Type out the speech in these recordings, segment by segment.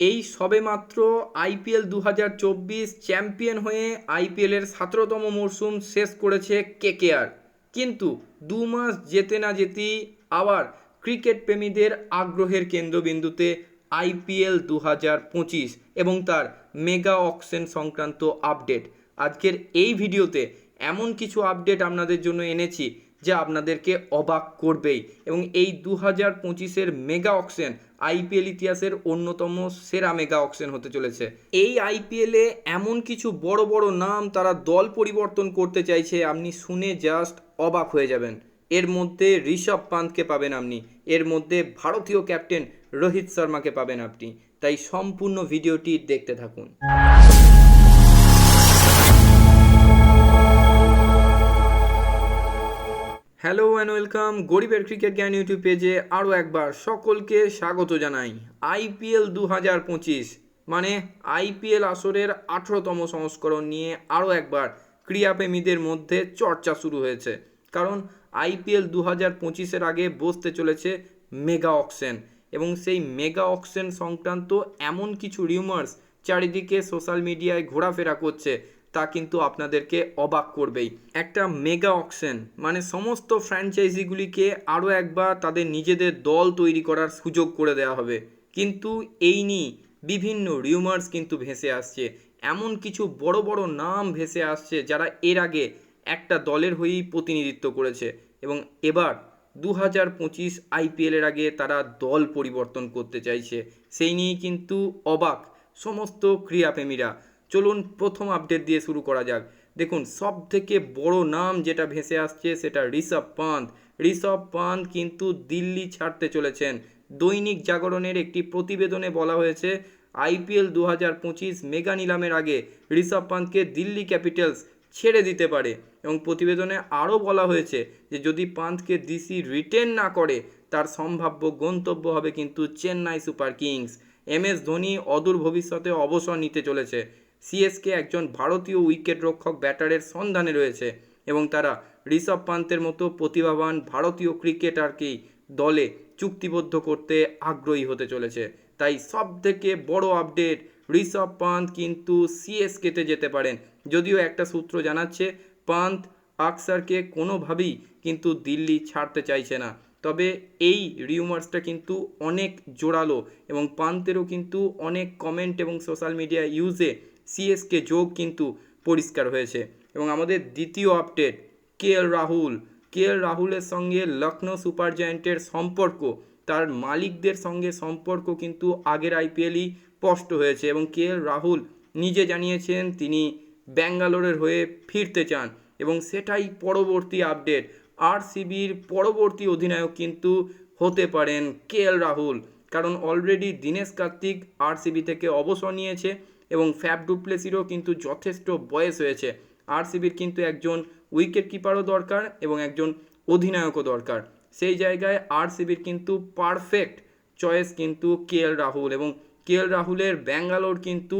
এই সবেমাত্র আইপিএল দু হাজার চব্বিশ চ্যাম্পিয়ন হয়ে আইপিএলের সতেরোতম মরশুম শেষ করেছে কেকেআর। কিন্তু দু মাস যেতে না যেতেই আবার ক্রিকেট প্রেমীদের আগ্রহের কেন্দ্রবিন্দুতে আইপিএল দু হাজার পঁচিশ এবং তার মেগা অকশন সংক্রান্ত আপডেট। আজকের এই ভিডিওতে এমন কিছু আপডেট আপনাদের জন্য এনেছি যা আপনাদেরকে অবাক করবেই। এবং এই দু হাজার পঁচিশের মেগা অকশন আইপিএল ইতিহাসের অন্যতম সেরা মেগা অকশন হতে চলেছে। এই আইপিএলে এমন কিছু বড় বড় নাম তারা দল পরিবর্তন করতে চাইছে, আপনি শুনে জাস্ট অবাক হয়ে যাবেন। এর মধ্যে ঋষভ পান্তকে পাবেন আপনি, এর মধ্যে ভারতীয় ক্যাপ্টেন রোহিত শর্মাকে পাবেন আপনি। তাই সম্পূর্ণ ভিডিওটি দেখতে থাকুন। হ্যালো অ্যান্ড ওয়েলকাম গরিবের ক্রিকেট জ্ঞান ইউটিউব পেজে আরও একবার সকলকে স্বাগত জানাই। আইপিএল দু হাজার পঁচিশ মানে আইপিএল আসরের আঠেরোতম সংস্করণ নিয়ে আরও একবার ক্রীড়াপ্রেমীদের মধ্যে চর্চা শুরু হয়েছে। কারণ আইপিএল দু হাজার পঁচিশের আগে বসতে চলেছে মেগা অকশন এবং সেই মেগা অকশন সংক্রান্ত এমন কিছু রিউমার্স চারিদিকে সোশ্যাল মিডিয়ায় ঘোরাফেরা করছে। তা কিন্তু আপনাদেরকে অবাক করবেই। একটা মেগা অকশন মানে সমস্ত ফ্র্যাঞ্চাইজিগুলিকে আরও একবার তাদের নিজেদের দল তৈরি করার সুযোগ করে দেওয়া হবে। কিন্তু এই নিয়ে বিভিন্ন রিউমার্স কিন্তু ভেসে আসছে। এমন কিছু বড় বড় নাম ভেসে আসছে যারা এর আগে একটা দলের হয়েই প্রতিনিধিত্ব করেছে এবং এবার দু হাজার পঁচিশ আইপিএলের আগে তারা দল পরিবর্তন করতে চাইছে। সেই নিয়েই কিন্তু অবাক সমস্ত ক্রীড়াপ্রেমীরা। চলুন প্রথম আপডেট দিয়ে শুরু করা যাক। দেখুন সব থেকে বড় নাম যেটা ভেসে আসছে সেটা ঋষভ পান্ত। ঋষভ পান্ত কিন্তু দিল্লি ছাড়তে চলেছেন। দৈনিক জাগরণের একটি প্রতিবেদনে বলা হয়েছে, আইপিএল দু হাজার পঁচিশ মেগা নিলামের আগে ঋষভ পান্তকে দিল্লি ক্যাপিটালস ছেড়ে দিতে পারে। এবং প্রতিবেদনে আরও বলা হয়েছে যে, যদি পান্তকে ডিসি রিটেন না করে, তার সম্ভাব্য গন্তব্য হবে কিন্তু Chennai super kings. M S Dhoni অদূর ভবিষ্যতে অবসর নিতে চলেছে। সিএসকে একজন ভারতীয় উইকেট রক্ষক ব্যাটারের সন্ধানে রয়েছে এবং তারা ঋষভ পান্তের মতো প্রতিভাবান ভারতীয় ক্রিকেটারকেই দলে চুক্তিবদ্ধ করতে আগ্রহী হতে চলেছে। তাই সব থেকে বড় আপডেট ঋষভ পান্ত কিন্তু সিএসকেতে যেতে পারেন। যদিও একটা সূত্র জানাচ্ছে, পান্ত আকসারকে কোনোভাবেই কিন্তু দিল্লি ছাড়তে চাইছে না। তবে এই রিউমার্সটা কিন্তু অনেক জোরালো এবং পান্তেরও কিন্তু অনেক কমেন্ট এবং সোশ্যাল মিডিয়া ইউজে সিএসকে যোগ কিন্তু পরিষ্কার হয়েছে। এবং আমাদের দ্বিতীয় আপডেট কে এল রাহুল কে এল রাহুলের সঙ্গে লখনৌ সুপার জায়েন্টের সম্পর্ক, তার মালিকদের সঙ্গে সম্পর্ক কিন্তু আগের আইপিএলই স্পষ্ট হয়েছে এবং কে এল রাহুল নিজে জানিয়েছেন তিনি ব্যাঙ্গালোরের হয়ে ফিরতে চান এবং সেটাই পরবর্তী আপডেট আরসিবির পরবর্তী অধিনায়ক কিন্তু হতে পারেন কে এল রাহুল কারণ অলরেডি দীনেশ কার্তিক আরসিবি থেকে অবসর নিয়েছে। এবং ফ্যাব ডুপ্লেসিরও কিন্তু যথেষ্ট বয়স হয়েছে। আরসিবির কিন্তু একজন উইকেট কিপারও দরকার এবং একজন অধিনায়কও দরকার। সেই জায়গায় আরসিবির কিন্তু পারফেক্ট চয়েস কিন্তু কে এল রাহুল এবং কে এল রাহুলের ব্যাঙ্গালোর কিন্তু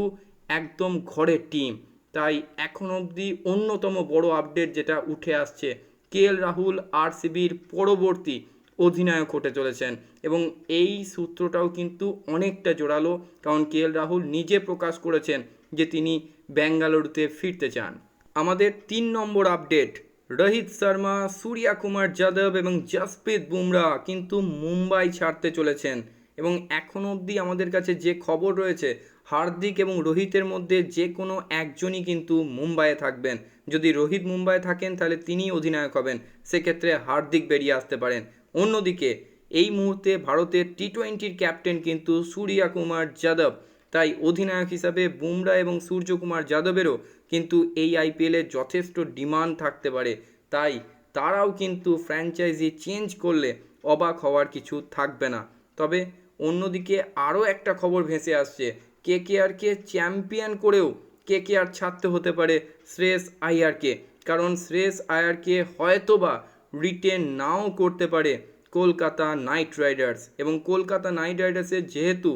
একদম ঘরের টিম তাই এখন অবধি অন্যতম বড় আপডেট যেটা উঠে আসছে কে এল রাহুল আরসিবির পরবর্তী অধিনায়ক হতে চলেছেন এবং এই সূত্রটাও কিন্তু অনেকটা জোরালো, কারণ কে এল রাহুল নিজে প্রকাশ করেছেন যে তিনি ব্যাঙ্গালুরুতে ফিরতে চান। আমাদের তিন নম্বর আপডেট, রোহিত শর্মা, সূর্যা কুমার যাদব এবং জসপ্রীত বুমরা কিন্তু মুম্বাই ছাড়তে চলেছেন এবং এখন অবধি আমাদের কাছে যে খবর রয়েছে, হার্দিক এবং রোহিতের মধ্যে যে কোনো একজনই কিন্তু মুম্বাইয়ে থাকবেন। যদি রোহিত মুম্বাইয়ে থাকেন, তাহলে তিনিই অধিনায়ক হবেন। সেক্ষেত্রে হার্দিক বেরিয়ে আসতে পারেন। অন্যদিকে, এই মুহূর্তে ভারতের টি টোয়েন্টির ক্যাপ্টেন কিন্তু সূর্যা কুমার যাদব। তাই অধিনায়ক হিসাবে বুমরা এবং সূর্যকুমার যাদবেরও কিন্তু এই আইপিএলে যথেষ্ট ডিমান্ড থাকতে পারে। তাই তারাও কিন্তু ফ্র্যাঞ্চাইজি চেঞ্জ করলে অবাক হওয়ার কিছু থাকবে না। তবে অন্যদিকে আরও একটা খবর ভেসে আসছে। কে কে আরকে চ্যাম্পিয়ন করেও কে কে আর ছাড়তে হতে পারে শ্রেয়স আয়ারকে। কারণ শ্রেয়স আয়ারকে হয়তোবা রিটেন নাও করতে পারে কলকাতা নাইট রাইডার্স। এবং কলকাতা নাইট রাইডার্সের যেহেতু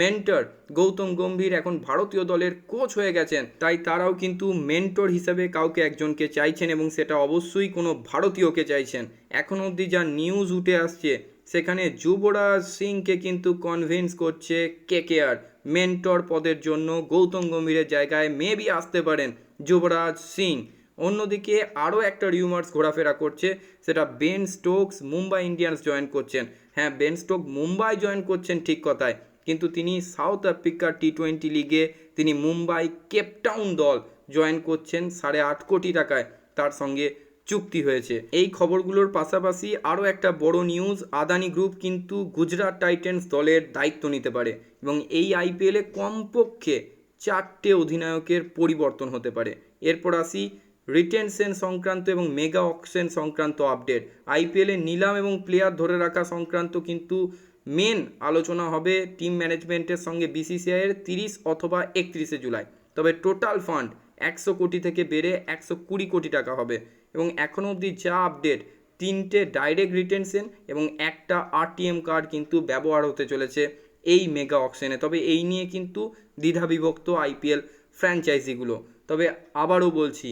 মেন্টর গৌতম গম্ভীর এখন ভারতীয় দলের কোচ হয়ে গেছেন, তাই তারাও কিন্তু মেন্টর হিসেবে কাউকে একজনকে চাইছেন এবং সেটা অবশ্যই কোনো ভারতীয়কে চাইছেন। এখন অবধি যা নিউজ উঠে আসছে, সেখানে যুবরাজ সিংকে কিন্তু কনভিন্স করছে কে কে আর মেন্টর পদের জন্য গৌতম গম্ভীরের জায়গায় মেবি আসতে পারেন যুবরাজ সিং। অন্যদিকে আরও একটা রিউমার্স ঘোরাফেরা করছে, সেটা Ben Stokes Mumbai Indians join করছেন। হ্যাঁ বেন স্টোক মুম্বাই জয়েন করছেন ঠিক কথায়, কিন্তু তিনি সাউথ আফ্রিকার টি টোয়েন্টি লিগে তিনি মুম্বাই কেপটাউন দল জয়েন করছেন সাড়ে আট কোটি টাকায়। তার সঙ্গে চুক্তি হয়েছে। এই খবরগুলোর পাশাপাশি আরও একটা বড় নিউজ আদানি গ্রুপ কিন্তু গুজরাট টাইটেন্স দলের দায়িত্ব নিতে পারে এবং এই আইপিএলে কমপক্ষে চারটে অধিনায়কের পরিবর্তন হতে পারে। এরপর আসি রিটেনশন সংক্রান্ত এবং মেগা অকশন সংক্রান্ত আপডেট আইপিএলে নিলাম এবং প্লেয়ার ধরে রাখা সংক্রান্ত কিন্তু মেন আলোচনা হবে টিম ম্যানেজমেন্টের সঙ্গে বিসিসিআইয়ের তিরিশ অথবা একত্রিশে জুলাই। তবে টোটাল ফান্ড একশো কোটি থেকে বেড়ে একশো কুড়ি কোটি টাকা হবে। এবং এখনও অবধি যা আপডেট তিনটে ডাইরেক্ট রিটেনশন এবং একটা আরটিএম কার্ড কিন্তু ব্যবহার হতে চলেছে এই মেগা অকশনে তবে এই নিয়ে কিন্তু দ্বিধাবিভক্ত আইপিএল ফ্র্যাঞ্চাইজিগুলো তবে আবারও বলছি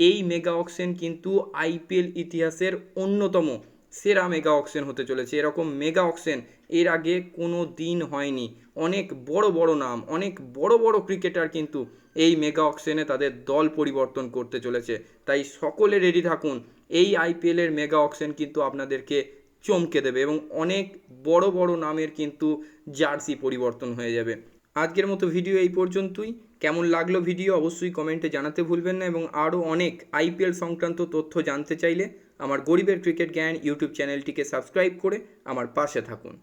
এই মেগা অকশন কিন্তু আইপিএল ইতিহাসের অন্যতম সেরা মেগা অকশন হতে চলেছে। এরকম মেগা অকশন এর আগে কোনো দিন হয়নি। অনেক বড় বড় নাম, অনেক বড় বড় ক্রিকেটার কিন্তু এই মেগা অকশনে তাদের দল পরিবর্তন করতে চলেছে। তাই সকলে রেডি থাকুন, এই আইপিএলের মেগা অকশন কিন্তু আপনাদেরকে চমকে দেবে এবং অনেক বড় বড় নামের কিন্তু জার্সি পরিবর্তন হয়ে যাবে। আজকের মতো ভিডিও এই পর্যন্তই। কেমন লাগল ভিডিও অবশ্যই কমেন্টে জানাতে ভুলবেন না এবং আরও অনেক আইপিএল সংক্রান্ত তথ্য জানতে চাইলে আমার গরিবের ক্রিকেট জ্ঞান ইউটিউব চ্যানেলটিকে সাবস্ক্রাইব করে আমার পাশে থাকুন।